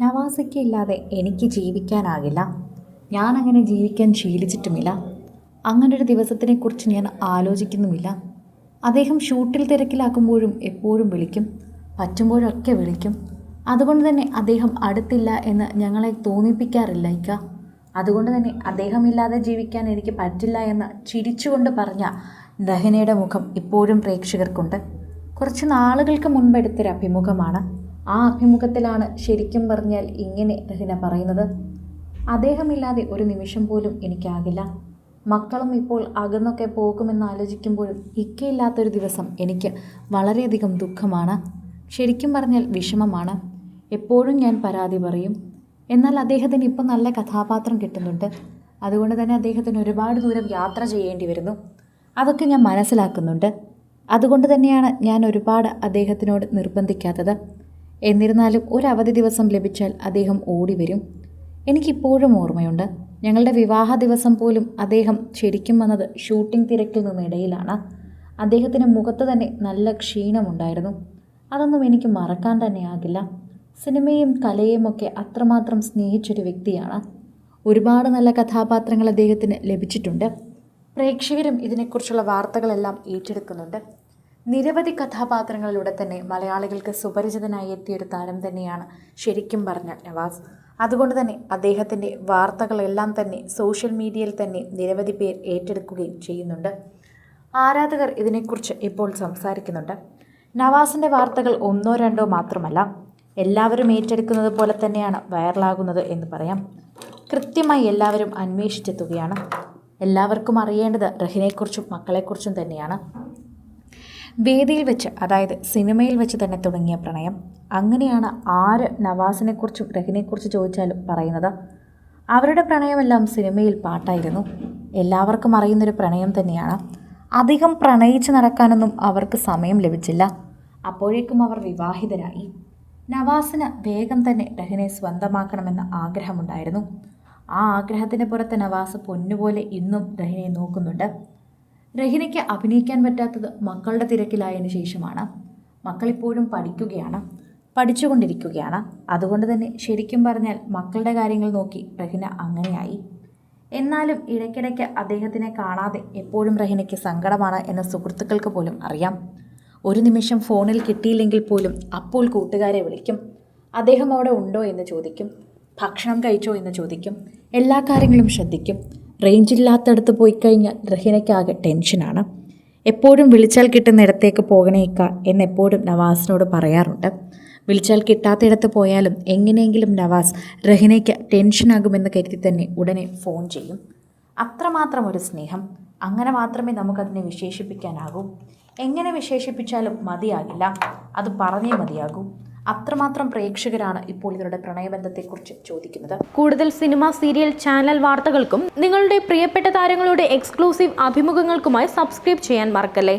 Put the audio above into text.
നവാസിക്ക ഇല്ലാതെ എനിക്ക് ജീവിക്കാനാകില്ല. ഞാനങ്ങനെ ജീവിക്കാൻ ശീലിച്ചിട്ടുമില്ല. അങ്ങനൊരു ദിവസത്തിനെക്കുറിച്ച് ഞാൻ ആലോചിക്കുന്നുമില്ല. അദ്ദേഹം ഷൂട്ടിൽ തിരക്കിലാക്കുമ്പോഴും എപ്പോഴും വിളിക്കും. പറ്റുമ്പോഴൊക്കെ വിളിക്കും. അതുകൊണ്ട് തന്നെ അദ്ദേഹം അടുത്തില്ല എന്ന് ഞങ്ങളെ തോന്നിപ്പിക്കാറില്ല ഇക്ക അതുകൊണ്ട് തന്നെ അദ്ദേഹമില്ലാതെ ജീവിക്കാൻ എനിക്ക് പറ്റില്ല എന്ന് ചിരിച്ചുകൊണ്ട് പറഞ്ഞ ദഹനയുടെ മുഖം ഇപ്പോഴും പ്രേക്ഷകർക്കുണ്ട്. കുറച്ച് നാളുകൾക്ക് മുൻപെടുത്തൊരു അഭിമുഖമാണ് ആ അഭിമുഖത്തിലാണ് ശരിക്കും പറഞ്ഞാൽ ഇങ്ങനെ റഹിന പറയുന്നത്. അദ്ദേഹമില്ലാതെ ഒരു നിമിഷം പോലും എനിക്കാകില്ല. മക്കളും ഇപ്പോൾ അകന്നൊക്കെ പോകുമെന്ന് ആലോചിക്കുമ്പോഴും ഇക്കയില്ലാത്തൊരു ദിവസം എനിക്ക് വളരെയധികം ദുഃഖമാണ്. ശരിക്കും പറഞ്ഞാൽ വിഷമമാണ്. എപ്പോഴും ഞാൻ പരാതി പറയും. എന്നാൽ അദ്ദേഹത്തിന് ഇപ്പം നല്ല കഥാപാത്രം കിട്ടുന്നുണ്ട്. അതുകൊണ്ട് തന്നെ അദ്ദേഹത്തിന് ഒരുപാട് ദൂരം യാത്ര ചെയ്യേണ്ടി വരുന്നു. അതൊക്കെ ഞാൻ മനസ്സിലാക്കുന്നുണ്ട്. അതുകൊണ്ട് തന്നെയാണ് ഞാൻ ഒരുപാട് അദ്ദേഹത്തിനോട് നിർബന്ധിക്കാത്തത്. എന്നിരുന്നാലും ഒരു അവധി ദിവസം ലഭിച്ചാൽ അദ്ദേഹം ഓടിവരും. എനിക്കിപ്പോഴും ഓർമ്മയുണ്ട്. ഞങ്ങളുടെ വിവാഹ ദിവസം പോലും അദ്ദേഹം ശരിക്കും വന്നത് ഷൂട്ടിംഗ് തിരക്കിൽ നിന്നിടയിലാണ്. അദ്ദേഹത്തിന് മുഖത്ത് തന്നെ നല്ല ക്ഷീണമുണ്ടായിരുന്നു. അതൊന്നും എനിക്ക് മറക്കാൻ തന്നെ തന്നെയാകില്ല. സിനിമയും കലയും ഒക്കെ അത്രമാത്രം സ്നേഹിച്ചൊരു വ്യക്തിയാണ്. ഒരുപാട് നല്ല കഥാപാത്രങ്ങൾ അദ്ദേഹത്തിന് ലഭിച്ചിട്ടുണ്ട്. പ്രേക്ഷകരും ഇതിനെക്കുറിച്ചുള്ള വാർത്തകളെല്ലാം ഏറ്റെടുക്കുന്നുണ്ട്. നിരവധി കഥാപാത്രങ്ങളിലൂടെ തന്നെ മലയാളികൾക്ക് സുപരിചിതനായി എത്തിയൊരു താരം തന്നെയാണ് ശരിക്കും പറഞ്ഞ നവാസ്. അതുകൊണ്ട് തന്നെ അദ്ദേഹത്തിന്റെ വാർത്തകളെല്ലാം തന്നെ സോഷ്യൽ മീഡിയയിൽ തന്നെ നിരവധി പേർ ഏറ്റെടുക്കുകയും ചെയ്യുന്നുണ്ട്. ആരാധകർ ഇതിനെക്കുറിച്ച് ഇപ്പോൾ സംസാരിക്കുന്നുണ്ട്. നവാസിന്റെ വാർത്തകൾ ഒന്നോ രണ്ടോ മാത്രമല്ല എല്ലാവരും ഏറ്റെടുക്കുന്നത് പോലെ തന്നെയാണ് വൈറലാകുന്നത് എന്ന് പറയാം. കൃത്യമായി എല്ലാവരും അന്വേഷിച്ചെത്തുകയാണ്. എല്ലാവർക്കും അറിയേണ്ടത് റഹിനെക്കുറിച്ചും മക്കളെക്കുറിച്ചും തന്നെയാണ്. വേദിയിൽ വെച്ച് അതായത് സിനിമയിൽ വെച്ച് തന്നെ തുടങ്ങിയ പ്രണയം. അങ്ങനെയാണ് ആര് നവാസിനെക്കുറിച്ചും രഹിനെക്കുറിച്ച് ചോദിച്ചാലും പറയുന്നത്. അവരുടെ പ്രണയമെല്ലാം സിനിമയിൽ പാട്ടായിരുന്നു. എല്ലാവർക്കും അറിയുന്നൊരു പ്രണയം തന്നെയാണ്. അധികം പ്രണയിച്ച് നടക്കാനൊന്നും അവർക്ക് സമയം ലഭിച്ചില്ല. അപ്പോഴേക്കും അവർ വിവാഹിതരായി. നവാസിന് വേഗം തന്നെ രഹിനെ സ്വന്തമാക്കണമെന്ന ആഗ്രഹമുണ്ടായിരുന്നു. ആ ആഗ്രഹത്തിന്റെ പുറത്ത് നവാസ് പൊന്നുപോലെ ഇന്നും രഹിനെ നോക്കുന്നുണ്ട്. രഹിനയ്ക്ക് അഭിനയിക്കാൻ പറ്റാത്തത് മക്കളുടെ തിരക്കിലായതിനു ശേഷമാണ്. മക്കളിപ്പോഴും പഠിക്കുകയാണ് പഠിച്ചുകൊണ്ടിരിക്കുകയാണ്. അതുകൊണ്ട് തന്നെ ശരിക്കും പറഞ്ഞാൽ മക്കളുടെ കാര്യങ്ങൾ നോക്കി റഹിന അങ്ങനെയായി. എന്നാലും ഇടയ്ക്കിടയ്ക്ക് അദ്ദേഹത്തിനെ കാണാതെ എപ്പോഴും റഹിനയ്ക്ക് സങ്കടമാണ് എന്ന സുഹൃത്തുക്കൾക്ക് പോലും അറിയാം. ഒരു നിമിഷം ഫോണിൽ കിട്ടിയില്ലെങ്കിൽ പോലും അപ്പോൾ കൂട്ടുകാരെ വിളിക്കും. അദ്ദേഹം അവിടെ ഉണ്ടോ എന്ന് ചോദിക്കും. ഭക്ഷണം കഴിച്ചോ എന്ന് ചോദിക്കും. എല്ലാ കാര്യങ്ങളും ശ്രദ്ധിക്കും. റേഞ്ച് റേഞ്ചില്ലാത്തടത്ത് പോയി കഴിഞ്ഞാൽ റഹീനയ്ക്കാകെ ടെൻഷനാണ് എപ്പോഴും വിളിച്ചാൽ കിട്ടുന്നിടത്തേക്ക് പോകണേക്ക എന്നെപ്പോഴും നവാസിനോട് പറയാറുണ്ട്. വിളിച്ചാൽ കിട്ടാത്തിടത്ത് പോയാലും എങ്ങനെയെങ്കിലും നവാസ് റഹിനയ്ക്ക് ടെൻഷനാകുമെന്ന് കരുതി തന്നെ ഉടനെ ഫോൺ ചെയ്യും. അത്രമാത്രം ഒരു സ്നേഹം. അങ്ങനെ മാത്രമേ നമുക്കതിനെ വിശേഷിപ്പിക്കാനാകൂ. എങ്ങനെ വിശേഷിപ്പിച്ചാലും മതിയാകില്ല. അത് പറഞ്ഞേ മതിയാകൂ. അത്രമാത്രം പ്രേക്ഷകരാണ് ഇപ്പോൾ ഇവരുടെ പ്രണയബന്ധത്തെക്കുറിച്ച് ചോദിക്കുന്നത്. കൂടുതൽ സിനിമ സീരിയൽ ചാനൽ വാർത്തകൾക്കും നിങ്ങളുടെ പ്രിയപ്പെട്ട താരങ്ങളുടെ എക്സ്ക്ലൂസീവ് അഭിമുഖങ്ങൾക്കുമായി സബ്സ്ക്രൈബ് ചെയ്യാൻ മറക്കല്ലേ?